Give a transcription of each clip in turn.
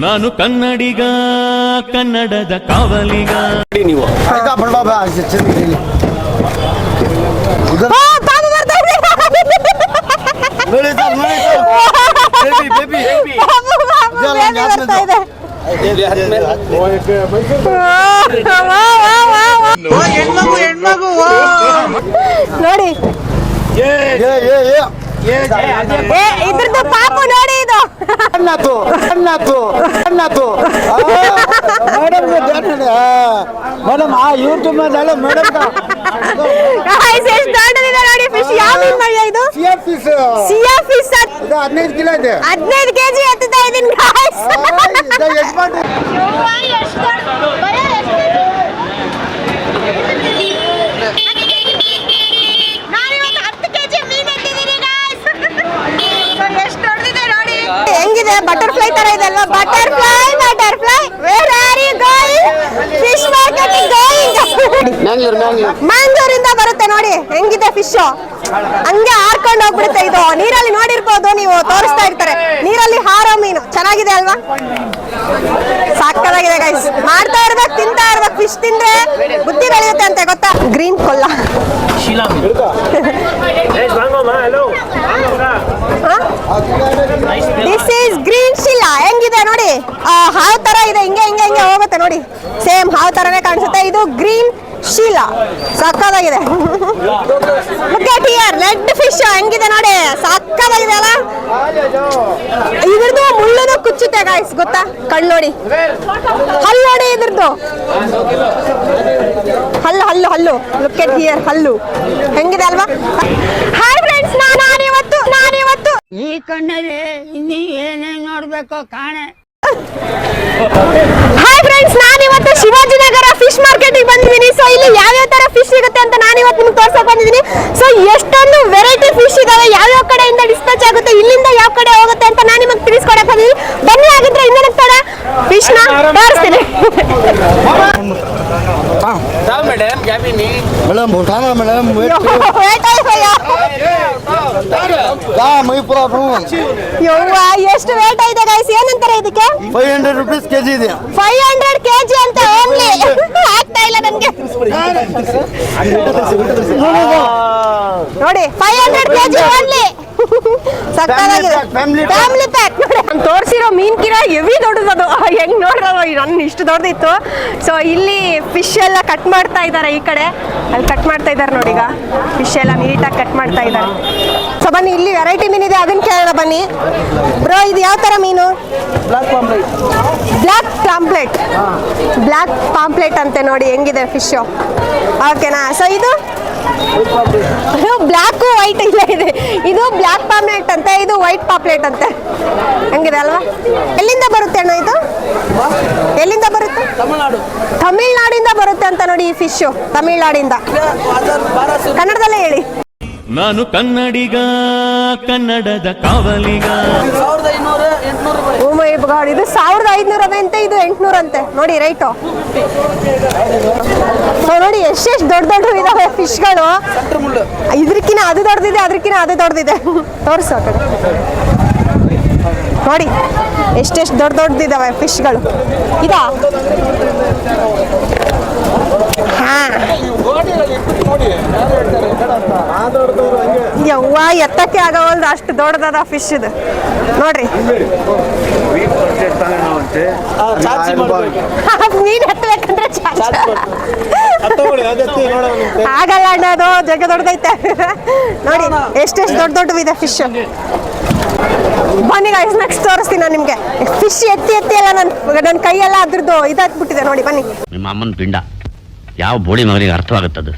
ನಾನು ಕನ್ನಡಿಗ ಕನ್ನಡದ ಕಾವಲಿಗ. ನೀವು. ನೋಡಿ. ಇದ್ರದ್ದು ಪಾಪು ನೋಡಿ. ಇದು. ಅಣ್ಣಾತು ಅಣ್ಣಾತು ಅಣ್ಣಾತು ಮೇಡಮ್ ಮೇಡಮ್ ಆ ಯೂಟ್ಯೂಬ್ ಮೇಲೆ ಮೇಡಮ್ ನೋಡಿ ಫಿಶ್ ಯಾವ ಮೀನ್ ಇದು? ಸಿಯಾ ಫಿಶ್ ಇದು ಹದಿನೈದು ಕಿಲೋ ಇದೆ. ಹದಿನೈದು ಕೆಜಿ ಎತ್ತುತ್ತಾ ಗಾಯ್ಸ್ ಇದು ಎಷ್ಟು ಮಾಡಿ ಹೆಂಗಿದೆ ಬಟರ್ಫ್ಲೈ ಅಲ್ವಾ butterfly butterfly where are you going fish market going Mangalore Mangalore ಮ್ಯಾಂಗ್ಳೂರಿಂದ ಬರುತ್ತೆ ನೋಡಿ ಹೆಂಗಿದೆ ಫಿಶ್ ಹಂಗೆ ಹಾರ್ಕೊಂಡು ಹೋಗ್ಬಿಡುತ್ತೆ ಇದು. ನೀರಲ್ಲಿ ನೋಡಿರ್ಬೋದು ನೀವು ತೋರಿಸ್ತಾ ಇರ್ತಾರೆ. ನೀರಲ್ಲಿ ಹಾರೋ ಮೀನು. ಚೆನ್ನಾಗಿದೆ ಅಲ್ವಾ? ಸಾಕಾಗಿದೆ ಗೈಸ್ ಮಾಡ್ತಾ ಇರ್ಬೇಕು ತಿಂತಾ ಇರ್ಬೇಕು. ಫಿಶ್ ತಿಂದ್ರೆ ಬುದ್ಧಿ ಬೆಳೆಯುತ್ತೆ ಅಂತ ಗೊತ್ತಾ? ಗ್ರೀನ್ ಕೊಲ್ಲ. ದಿಸ್ ಈಸ್ ಗ್ರೀನ್ ಶಿಲಾ ಹೆಂಗಿದೆ ನೋಡಿ ಆ, ಹಾವ್ ತರ ಇದೆ ಹಿಂಗೆ ಹಿಂಗೆ ಹಿಂಗೆ ಹೋಗುತ್ತೆ ನೋಡಿ ಸೇಮ್ ಹಾವ್ ತರನೇ ಕಾಣಿಸುತ್ತೆ. ಇದು ಗ್ರೀನ್ ಶೀಲಾ. ಸಕ್ಕದಾಗಿದೆ ರೆಡ್ ಫಿಶ್ ಹೆಂಗಿದೆ ನೋಡಿ. ಸಕ್ಕದಾಗಿದೆ ಅಲ್ಲ. ಇದ್ರದ್ದು ಮುಳ್ಳುನು ಕುಚ್ಚುತ್ತೆ ಗಾಯ್ಸ್ ಗೊತ್ತಾ? ಕಣ್ಣು ನೋಡಿ. ಹಲ್ಲು ನೋಡಿ ಇದ್ರದ್ದು. ಹಲ್ಲು ಹಲ್ಲು ಹಲ್ಲು. ಲುಕ್ ಎಟ್ ಹಿಯರ್ ಹಲ್ಲು. ಹೆಂಗಿದೆ ಅಲ್ವಾ? ಹಾಯ್ ಫ್ರೆಂಡ್ಸ್ ನಾನು ಇವತ್ತು ನಾನು ಇವತ್ತು. ಈ ಕಣ್ಣಲ್ಲಿ ಇನ್ನೀ ಏನೇನ್ ನೋಡ್ಬೇಕು ಕಾಣೆ ಹಾಯ್ ಫ್ರೆಂಡ್ಸ್ ನಾನು ಇವತ್ತು ಶಿವಾಜಿನಗರ ಫಿಶ್ ಮಾರ್ಕೆಟಿಗೆ ಬಂದಿದ್ದೀನಿ ಸೊ ಇಲ್ಲಿ ಯಾವ್ಯಾವ ತರ ಫಿಶ್ ಸಿಗುತ್ತೆ ಅಂತ ನಾನು ಇವತ್ತು ನಿಮ್ಗೆ ತೋರ್ಸಕ್ ಬಂದಿದ್ದೀನಿ ಸೊ ಎಷ್ಟೊಂದು ವೆರೈಟಿ ಫಿಶ್ ಇದಾವೆ ಯಾವ ಕಡೆಯಿಂದ ಡಿಸ್ಪ್ಯಾಚ್ ಆಗುತ್ತೆ ಇಲ್ಲಿಂದ ಯಾವ ಕಡೆ ಹೋಗುತ್ತೆ ಅಂತ ನಾನು ನಿಮಗೆ ತಿಳಿಸ್ಕೊಡಕ್ ಬಂದಿದ್ದೀನಿ ಬನ್ನಿ ಆಗಿದ್ರೆ ಇನ್ನೇನು ತಡ ಫಿಶ್ನ ತೋರಿಸ್ತೀನಿ ಮೇಡಮ್ ಭೂಟಾನ ಮೇಡಮ್ ಯವ್ವ ಎಷ್ಟು ವೇಟ್ ಇದೆ ಗೈಸ್ ಏನಂತಾರೆ ಇದಕ್ಕೆ? Five hundred rupees K G ಇದೆ. ಫೈವ್ ಹಂಡ್ರೆಡ್ ಕೆಜಿ ಅಂತ ಓನ್ಲಿ ಆಗ್ತಾ ಇಲ್ಲ ನನ್ಗೆ. ನೋಡಿ ಫೈವ್ ಹಂಡ್ರೆಡ್ ಕೆಜಿ ಓನ್ಲಿ ಸಕ್ಕತ್ತಾಗಿದೆ. ಫ್ಯಾಮಿಲಿ ಪ್ಯಾಕ್ ನಾನು ತೋರಿಸಿರೋ ಮೀನ್ ಕಿರ ಹೆವಿ ದೊಡ್ಡದದು. ಹೆಂಗ್ ನೋಡ್ರೋ ನನ್ನ ಇಷ್ಟು ದೊಡ್ಡದಿತ್ತು. ಸೊ ಇಲ್ಲಿ ಫಿಶ್ ಎಲ್ಲ ಕಟ್ ಮಾಡ್ತಾ ಇದ್ದಾರೆ ಈ ಕಡೆ. ಅಲ್ಲಿ ಕಟ್ ಮಾಡ್ತಾ ಇದ್ದಾರೆ ನೋಡಿ ಈಗ. ಫಿಶ್ ಎಲ್ಲ ನೀಟಾಗಿ ಕಟ್ ಮಾಡ್ತಾ ಇದ್ದಾರೆ. ಸೊ ಬನ್ನಿ ಇಲ್ಲಿ ವೆರೈಟಿ ಮೀನ್ ಇದೆ. ಅದನ್ನ ಕೇಳೋಣ ಬನ್ನಿ. ಬ್ರೋ ಇದು ಯಾವ ತರ ಮೀನು? ಬ್ಲ್ಯಾಕ್ ಪಾಂಪ್ಲೆಟ್ ಬ್ಲ್ಯಾಕ್ ಪಾಂಪ್ಲೆಟ್ ಅಂತೆ ನೋಡಿ ಹೆಂಗಿದೆ ಫಿಶ್ ಓಕೆನಾ ಸೊ ಇದು ಬ್ಲ್ಯಾಕು ವೈಟ್ ಇಲ್ಲ ಇದೆ ಇದು ಬ್ಲ್ಯಾಕ್ ಪಾಪ್ಲೇಟ್ ಅಂತೆ ಇದು ವೈಟ್ ಪಾಪ್ಲೇಟ್ ಅಂತೆ. ಹಂಗಿದೆ ಅಲ್ವಾ? ಎಲ್ಲಿಂದ ಬರುತ್ತೆ ಅಣ್ಣ ಇದು? ಎಲ್ಲಿಂದ ಬರುತ್ತೆ? ತಮಿಳ್ನಾಡಿಂದ ಬರುತ್ತೆ ಅಂತ ನೋಡಿ ಈ ಫಿಶ್ ತಮಿಳ್ನಾಡಿಂದ. ಕನ್ನಡದಲ್ಲೇ ಹೇಳಿ. ನಾನು ಕನ್ನಡಿಗ ಕನ್ನಡದ ಕಾವಲಿಗ. ಮೈ ಗಾಡ್ ಇದು ಸಾವಿರದ ಐದ್ನೂರ ಅಂತೆ, ಇದು ಎಂಟ್ನೂರ ಅಂತೆ ನೋಡಿ, ರೈಟು. ನೋಡಿ, ಎಷ್ಟೆಷ್ಟು ದೊಡ್ಡ ದೊಡ್ಡ ಇದಾವೆ ಫಿಶ್ಗಳು. ಇದ್ರಕ್ಕಿನ ಅದು ದೊಡ್ಡದಿದೆ ಅದ್ರಕ್ಕಿನ ಅದು ದೊಡ್ಡದಿದೆ ತೋರಿಸು ಆ ಕಡೆ. ನೋಡಿ, ಎಷ್ಟೆಷ್ಟು ದೊಡ್ಡ ದೊಡ್ಡದಿದಾವೆ ಫಿಶ್ಗಳು. ಇದಾ? ಹಾ. ಯವ್ವ ಎತ್ತಕ್ಕೆ ಆಗವಲ್ದು ಅಷ್ಟು ದೊಡ್ಡದಾದ ಫಿಶ್ ಇದು. ನೋಡ್ರಿ. ಮೀನ್ ಆಗಲ್ಲ ಅಣ್ಣ ಅದು ಜಗ ದೊಡ್ಡದೈತೆ. ನೋಡಿ ಎಷ್ಟೆಷ್ಟು ದೊಡ್ಡ ದೊಡ್ಡವಿದೆ ಫಿಶ್ ಬನ್ನಿ ಗೈಸ್ ನೆಕ್ಸ್ಟ್ ತೋರಿಸ್ತೀನಿ ನಾನು ನಿಮಗೆ. ಫಿಶ್ ಎತ್ತಿ ಎತ್ತಿ ಎಲ್ಲ ನನ್ನ ನನ್ನ ಕೈಯೆಲ್ಲ ಅದ್ರದ್ದು ಇದಾಗ್ಬಿಟ್ಟಿದೆ. ನೋಡಿ ಬನ್ನಿ. ನಿಮ್ಮ ಅಮ್ಮನ ಪಿಂಡ. ಯಾವ ಬೋಳಿ ಮಗನಿಗೆ ಅರ್ಥವಾಗುತ್ತದು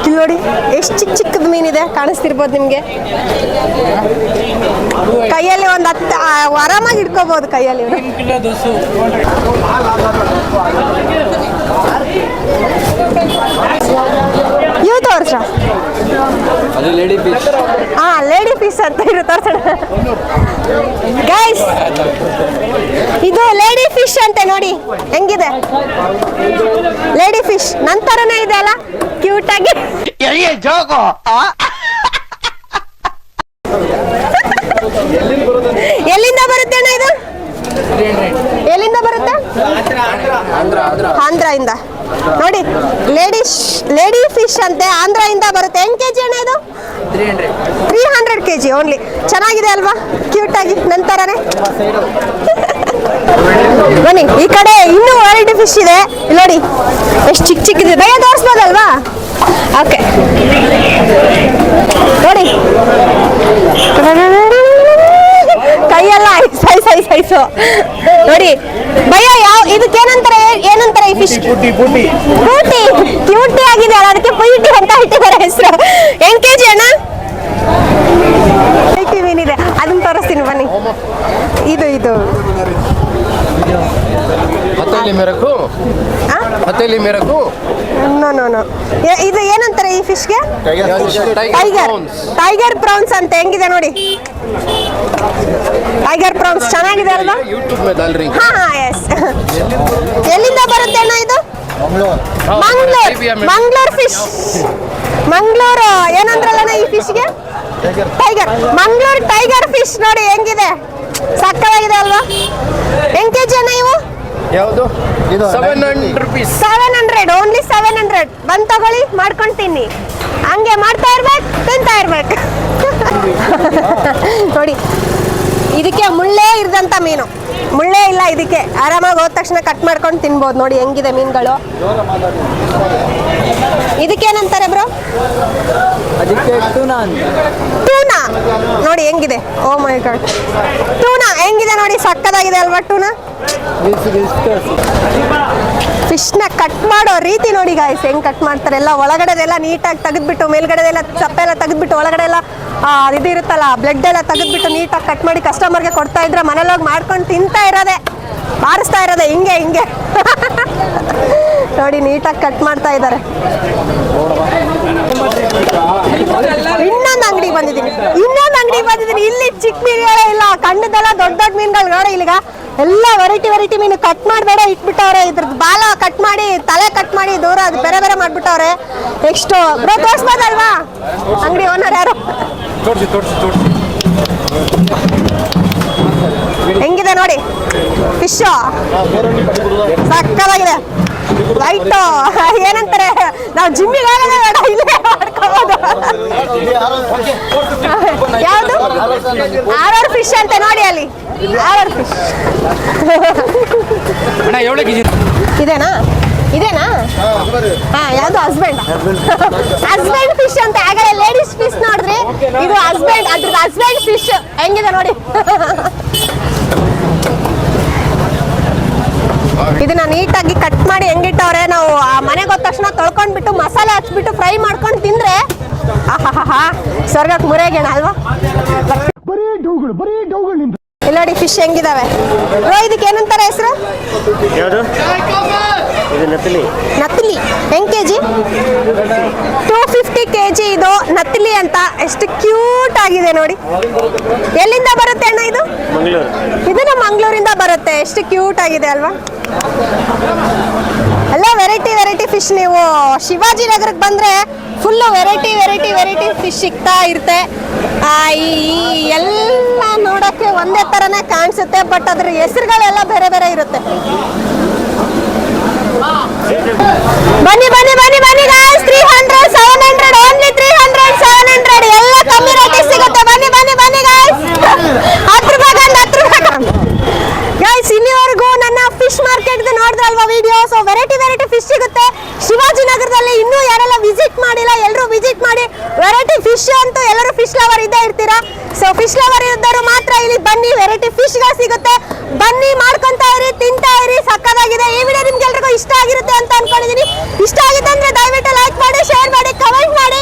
ಇಲ್ಲಿ ನೋಡಿ ಎಷ್ಟು ಚಿಕ್ಕ ಚಿಕ್ಕದ ಮೀನಿದೆ ಕಾಣಿಸ್ತಿರ್ಬೋದು ನಿಮಗೆ. ಕೈಯಲ್ಲಿ ಒಂದು ಹತ್ತು ಆರಾಮಾಗಿ ಹಿಡ್ಕೋಬಹುದು ಕೈಯಲ್ಲಿ. ಇವು ತೋರ್ಸ. ಹಾ ಲೇಡಿ ಪೀಸ್ ಅಂತ ಇರು ತೋರ್ಸೋಣ. ಗೈಸ್ ಇದು ಲೇಡಿ ಫಿಶ್ ಅಂತೆ ನೋಡಿ ಹೆಂಗಿದೆ? ಲೇಡಿ ಫಿಶ್ ನಂತರನೇ ಇದೆ ಅಲ್ಲ? ಕ್ಯೂಟ್ ಆಗಿ. ಇದು? ಎಲ್ಲಿಂದ ಬರುತ್ತೆ? ಆಂಧ್ರದಿಂದ. ನೋಡಿ ಲೇಡಿ ಲೇಡಿ ಫಿಶ್ ಅಂತೆ ಆಂಧ್ರದಿಂದ ಬರುತ್ತೆ. ಹೆಂಗ್ ಕೆಜಿ ಅಣ್ಣ ಇದು? Three hundred K G only ಚೆನ್ನಾಗಿದೆ ಅಲ್ವಾ? ಕ್ಯೂಟ್ ಆಗಿ ನಂತರನೇ ಬನ್ನಿ ಈ ಕಡೆ ಇನ್ನೂ ವೆರೈಟಿ ಫಿಶ್ ಇದೆ. ಇಲ್ಲಿ ನೋಡಿ ಎಷ್ಟು ಚಿಕ್ಕ ಚಿಕ್ಕಿದೆ ಬೇಗ ತೋರಿಸ್ಬೋದಲ್ವಾ? ಓಕೆ ನೋಡಿ. ಕೈಯೆಲ್ಲ ಸೈಸ್ ಸೈಸ್ ಸೈಸು. ನೋಡಿ ಭಯ ಯಾವ ಇದಕ್ಕೇನಂತಾರೆ ಏನಂತಾರೆ ಈ ಫಿಶ್ ಬೂಟಿ ಕ್ಯೂಟಿ ಆಗಿದೆ ಅಲ್ಲ ಅದಕ್ಕೆ ಪುಯಿಟಿ ಅಂತ ಇಟ್ಟಿದ್ದಾರೆ ಹೆಸರು. ಏನ್ ಕೆ ಜಿ ಅಣ್ಣ ಮೀನಿದೆ? ಅದನ್ನ ತೋರಿಸ್ತೀನಿ ಬನ್ನಿ. ಇದು ಇದು. ಹತ್ತಲ್ಲಿ ಮೆರಕು ಆ? ಹತ್ತಲ್ಲಿ ಮೆರಕು ನೋ ನೋ ನೋ ಇದು ಏನಂತಾರೆ ಈ ಫಿಶ್ಗೆ ಟೈಗರ್ ಟೈಗರ್ ಪ್ರಾನ್ಸ್ ಅಂತ ಹೆಂಗಿದೆ ನೋಡಿ? ಟೈಗರ್ ಪ್ರಾನ್ಸ್ ಚೆನ್ನಾಗಿದೆ ಅಲ್ವಾ? ಯೂಟ್ಯೂಬ್ ಮೇಲೆ ರಿಂಗ್ ಹಾ ಹಾ ಎಸ್ ಎಲ್ಲಿಂದ ಬರುತ್ತೆ ಅಣ್ಣ ಇದು? ಮಂಗ್ಳೂರ್. ಮಂಗ್ಳೂರ್. ಫಿಶ್ ಮಂಗ್ಳೂರು ಏನಂದ್ರಲ್ಲ ಈ ಫಿಶ್ಗೆ ಟೈಗರ್ ಮಂಗ್ಳೂರ್ ಟೈಗರ್ ಫಿಶ್ ನೋಡಿ ಹೆಂಗಿದೆ? ಸಕ್ಕತ್ತಾಗಿದೆ ಅಲ್ವಾ? ಹೆಂಗ್ ಕೆಜಿ ಅಣ್ಣ ಇವು? ಯಾವುದು? ಇದು seven hundred rupees seven hundred only seven hundred ಬಂದ್ ತಗೊಳ್ಳಿ ಮಾಡ್ಕೊಂಡು ತಿನ್ನಿ ಹಂಗೆ ಮಾಡ್ತಾ ಇರ್ಬೇಕು ತಿಂತಾ ಇರ್ಬೇಕು. ನೋಡಿ ಇದಕ್ಕೆ ಮುಳ್ಳೇ ಇರದಂತ ಮೀನು. ಮುಳ್ಳೇ ಇಲ್ಲ ಇದಕ್ಕೆ. ಆರಾಮಾಗಿ ಹೋದ ತಕ್ಷಣ ಕಟ್ ಮಾಡ್ಕೊಂಡು ತಿನ್ಬೋದು. ನೋಡಿ ಹೆಂಗಿದೆ ಮೀನುಗಳು. ಇದಕ್ಕೇನಂತಾರೆ ಬ್ರೋ? ಟೂನಾ ನೋಡಿ ಹೆಂಗಿದೆ. ಓ ಮೈ ಗಾಡ್ ಟೂನಾ ಹೆಂಗಿದೆ ನೋಡಿ? ಸಕ್ಕದಾಗಿದೆ ಅಲ್ವಾ ಟೂನಾ ಫಿಶ್ನ ಕಟ್ ಮಾಡೋ ರೀತಿ ನೋಡಿ ಗಾಯ್ಸ್ ಹೆಂಗ್ ಕಟ್ ಮಾಡ್ತಾರೆ. ಎಲ್ಲ ಒಳಗಡೆದೆಲ್ಲ ನೀಟಾಗಿ ತೆಗೆದ್ಬಿಟ್ಟು, ಮೇಲ್ಗಡೆದೆಲ್ಲ ಚಪ್ಪೆ ಎಲ್ಲ ತೆಗೆದ್ಬಿಟ್ಟು ಒಳಗಡೆ ಎಲ್ಲ ಇದು ಇರುತ್ತಲ್ಲ ಬ್ಲಡ್ ಎಲ್ಲ ತೆಗೆದ್ಬಿಟ್ಟು ನೀಟಾಗಿ ಕಟ್ ಮಾಡಿ ಕಸ್ಟಮರ್ಗೆ ಕೊಡ್ತಾ ಇದ್ರೆ ಮನೇಲಿ ಹೋಗಿ ಮಾಡ್ಕೊಂಡು ತಿಂತಾ ಇರೋದೆ, ಬಾರಿಸ್ತಾ ಇರೋದೆ, ಹಿಂಗೆ ಹಿಂಗೆ. ನೋಡಿ, ನೀಟಾಗಿ ಕಟ್ ಮಾಡ್ತಾ ಇದ್ದಾರೆ. ಇನ್ನೊಂದು ಅಂಗಡಿ ಬಂದಿದ್ದೀನಿ. ಇನ್ನೊಂದು ಅಂಗಡಿ ಬಂದಿದ್ದೀನಿ. ಇಲ್ಲಿ ಚಿಕ್ಕ ಮೀನುಗಳೇ ಇಲ್ಲ. ಕಣ್ಣದೆಲ್ಲ ದೊಡ್ಡ ದೊಡ್ಡ ಮೀನುಗಳು ನೋಡಿ ಇಲ್ಲಿಗ. ಎಲ್ಲ ವೆರೈಟಿ ವೆರೈಟಿ ಮೀನು ಕಟ್ ಮಾಡಬೇಡ ಇಟ್ಬಿಟ್ಟವ್ರೆ. ಇದ್ರದ್ದು ಬಾಲ ಕಟ್ ಮಾಡಿ ತಲೆ ಕಟ್ ಮಾಡಿ ದೂರ ಅದು ಬೇರೆ ಬೇರೆ ಮಾಡ್ಬಿಟ್ಟವ್ರೆ. ನೆಕ್ಸ್ಟ್ ಬ್ರೋ ತೋರಿಸ್ಬೋದಲ್ವಾ? ಅಂಗಡಿ ಓನರ್ ಯಾರು? ಹೆಂಗಿದೆ ನೋಡಿ? ಫಿಶ್ ಸಕ್ಕದಾಗಿದೆ ವೈಟ್ ಏನಂತಾರೆ? ನಾವು ಜಿಮ್ಮಿಗೆ ಹೋಗೋದೇ ಬೇಡ ಇಲ್ಲೇ ಯಾವುದು? ಆರ್ ಫಿಶ್ ಅಂತ ನೋಡಿ ಅಲ್ಲಿ. ಆರ್ ಫಿಶ್. ಇದೇನಾ? ಇದೇನಾ? ಹಾ ಯಾವ್ದು ಹಸ್ಬೆಂಡ್ ಹಸ್ಬೆಂಡ್ ಫಿಶ್ ಅಂತ. ಆಗಲೇ ಲೇಡೀಸ್ ಫಿಶ್ ನೋಡ್ರಿ. ಇದು ಹಸ್ಬೆಂಡ್ ಅದ್ರದ್ದು ಹಸ್ಬೆಂಡ್ ಫಿಶ್ ಹೆಂಗಿದೆ ನೋಡಿ ಇದನ್ನ ನೀಟಾಗಿ ಕಟ್ ಮಾಡಿ ಹೆಂಗಿಟ್ಟವ್ರೆ ನಾವು ಆ ಮನೆಗೆ ಹೋದ ತಕ್ಷಣ ತೊಳ್ಕೊಂಡ್ಬಿಟ್ಟು ಮಸಾಲೆ ಹಚ್ಬಿಟ್ಟು ಫ್ರೈ ಮಾಡ್ಕೊಂಡು ತಿಂದ್ರೆ ಆಹಾಹಾ ಸ್ವರ್ಗಕ್ಕೆ ಮುರಿಯಾಗೇಣ ಅಲ್ವಾ? ಇಲ್ಲಿ ನೋಡಿ ಫಿಶ್ ಹೆಂಗಿದಾವೆ. ಇದಕ್ಕೆ ಏನಂತಾರೆ ಹೆಸರು? ನತ್ತಿಲಿ ಇದು ನತ್ತಲಿ ನತ್ತಲಿ ಹೆಂಗ್ K G two fifty K G ಇದು ನತ್ತಲಿ ಅಂತ. ಎಷ್ಟು ಕ್ಯೂಟ್ ಆಗಿದೆ ನೋಡಿ. ಎಲ್ಲಿಂದ ಬರುತ್ತೆ ಅಣ್ಣ ಇದು? ಮಂಗಳೂರು. ಇದು ನಮ್ಮ ಮಂಗಳೂರಿಂದ ಬರುತ್ತೆ. ಎಷ್ಟು ಕ್ಯೂಟ್ ಆಗಿದೆ ಅಲ್ವಾ? ಫಿಶ್ ನೀವು ಶಿವಾಜಿನಗರಕ್ಕೆ ಬಂದ್ರೆ full variety variety variety fish ಸಿಗ್ತಾ ಇರುತ್ತೆ. ಈ ಎಲ್ಲ ನೋಡೋಕ್ಕೆ ಒಂದೇ ಥರನೇ ಕಾಣಿಸುತ್ತೆ ಬಟ್ ಅದ್ರ ಹೆಸರುಗಳೆಲ್ಲ ಬೇರೆ ಬೇರೆ ಇರುತ್ತೆ. ಬನ್ನಿ ಬನ್ನಿ ಬನ್ನಿ ಬನ್ನಿ. ಫಿಶ್ ಅಂತೂ ಎಲ್ಲರೂ ಫಿಶ್ ಲವರ್ ಇದ್ದೇ ಇರ್ತೀರಾ? ಸೊ ಫಿಶ್ ಲವರ್ ಇದ್ದರು ಮಾತ್ರ ಇಲ್ಲಿ ಬನ್ನಿ ವೆರೈಟಿ ಫಿಶ್ಗಳು ಸಿಗುತ್ತೆ. ಬನ್ನಿ, ಮಾಡ್ಕೊಂತ ಇರಿ, ತಿಂತಾ ಇರಿ ಸಕ್ಕದಾಗಿದೆ ಈ ವಿಡಿಯೋ ನಿಮ್ಗೆಲ್ರಿಗೂ ಇಷ್ಟ ಆಗಿರುತ್ತೆ ಅಂತ ಅನ್ಕೊಂಡಿದೀನಿ. ಇಷ್ಟ ಆಗಿದ್ದಂದ್ರೆ ದಯವಿಟ್ಟು ಲೈಕ್ ಮಾಡಿ ಶೇರ್ ಮಾಡಿ ಕಮೆಂಟ್ ಮಾಡಿ.